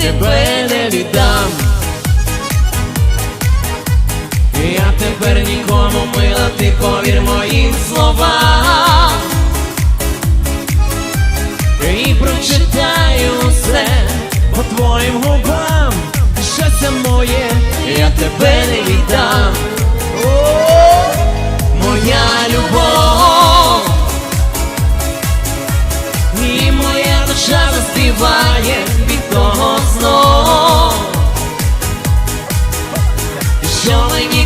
тебе не віддам. Я тепер нікому мила, ти повір моїм словам. І прочитаю все по твоїм губам. Щастя моє, я тебе не віддам.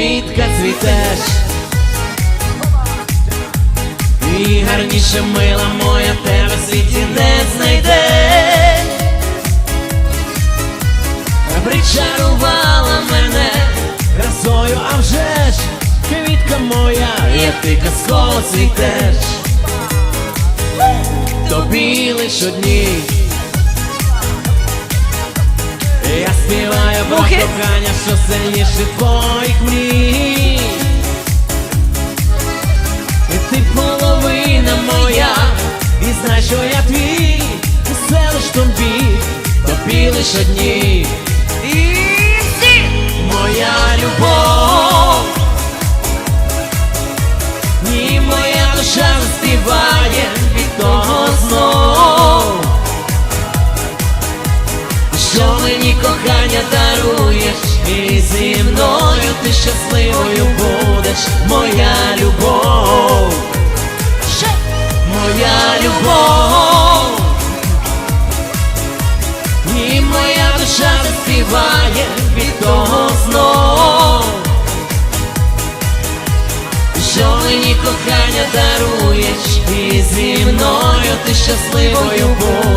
квітка цвітеш, і гарніше мила моя тебе в світі не знайдеш. Причарувала мене красою, а вже ж квітка моя, як ти казково цвітеш тобі лиш одній. Я співаю про кохання, що сильніше твоїх мрій. Тобі лиш одній. І всі Моя любов, і моя душа співає від того знов. Що мені кохання даруєш, і зі мною ти щасливою будеш, моя любов, співає від того знов. Що мені кохання даруєш, і зі мною ти щасливою будеш,